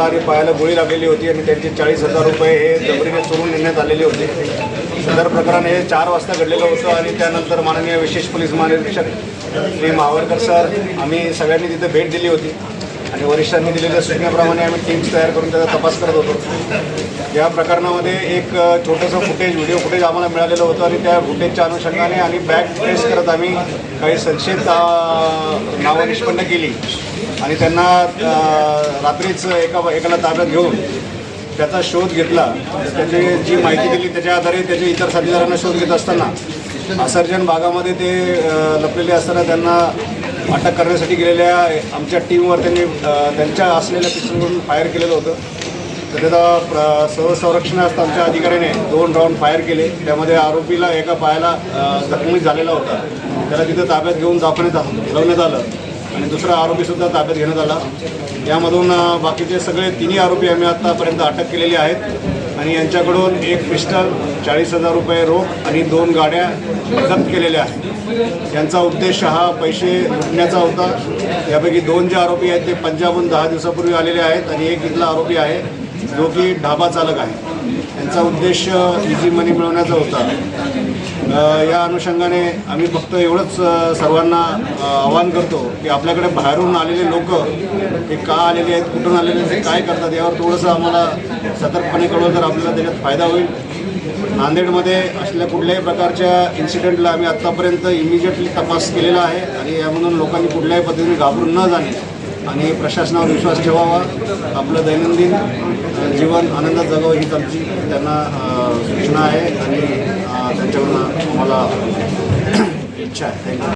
करण्यात आणि पायाला गोळी लागलेली होती आणि त्यांचे चाळीस हजार रुपये हे जबरीने चोरून नेण्यात आलेले होते. सदर प्रकरण हे चार वाजता घडलेलं होतं आणि त्यानंतर माननीय विशेष पोलीस महानिरीक्षक श्री मावळकर सर आम्ही सगळ्यांनी तिथे भेट दिली होती. आणि वरिष्ठांनी दिलेल्या सूचनेप्रमाणे आम्ही टीम्स तयार करून त्याचा तपास करत होतो. या प्रकरणामध्ये एक छोटंसं फुटेज व्हिडिओ फुटेज आम्हाला मिळालेलं होतं आणि त्या फुटेजच्या अनुषंगाने आणि बॅक ट्रेस करत आम्ही काही संशयित नावं निष्पन्न केली. आणि त्यांना रात्रीच एका एकाला ताब्यात घेऊन त्याचा शोध घेतला. त्याची जी माहिती दिली त्याच्या आधारे त्याचे इतर साथीदारांना शोध घेत असताना असर्जन भागामध्ये ते लपलेले असताना त्यांना अटक करण्यासाठी गेलेल्या आमच्या टीमवर त्यांनी त्यांच्या असलेल्या पिस्तूलवरून फायर केलेलं होतं. तर त्याचा प्र संरक्षण असतं आमच्या अधिकाऱ्याने. दोन राऊंड फायर केले. त्यामध्ये आरोपीला एका पायाला जखमी झालेला होता. त्याला तिथं ताब्यात घेऊन दाखवण्यात हलवण्यात आलं. आणि दुसरा आरोपीसुद्धा ताब्यात घेण्यात आला. यामधून बाकीचे सगळे तिन्ही आरोपी आम्ही आत्तापर्यंत अटक केलेले आहेत. आणि यांच्याकडून एक पिस्टल चाळीस हजार रुपये रोख आणि दोन गाड्या जप्त केलेल्या आहेत. यांचा उद्देश हा पैसे लुटण्याचा होता. यापैकी दोन जे आरोपी आहेत ते पंजाबहून दहा दिवसापूर्वी आलेले आहेत आणि एक इथला आरोपी आहे जो की ढाबा चालक आहे. यांचा उद्देश इझी मनी मिळवण्याचा होता. या अनुषंगाने आम्ही फक्त एवढंच सर्वांना आवाहन करतो की आपल्याकडे बाहेरून आलेले लोक हे का आलेले आहेत कुठून आलेले आहेत ते काय करतात यावर थोडंसं आम्हाला सतर्कपणे कळवलं तर आपल्याला त्याच्यात फायदा होईल. नांदेडमध्ये असल्या कुठल्याही प्रकारच्या इन्सिडेंटला आम्ही आत्तापर्यंत इमिजिएटली तपास केलेला आहे आणि यामधून लोकांनी कुठल्याही पद्धतीने घाबरून न जाणे आणि प्रशासनावर विश्वास ठेवावा. आपलं दैनंदिन जीवन आनंदात जगावं हीच आमची त्यांना सूचना आहे आणि त्यांच्याकडून आम्हाला इच्छा आहे. थँक्यू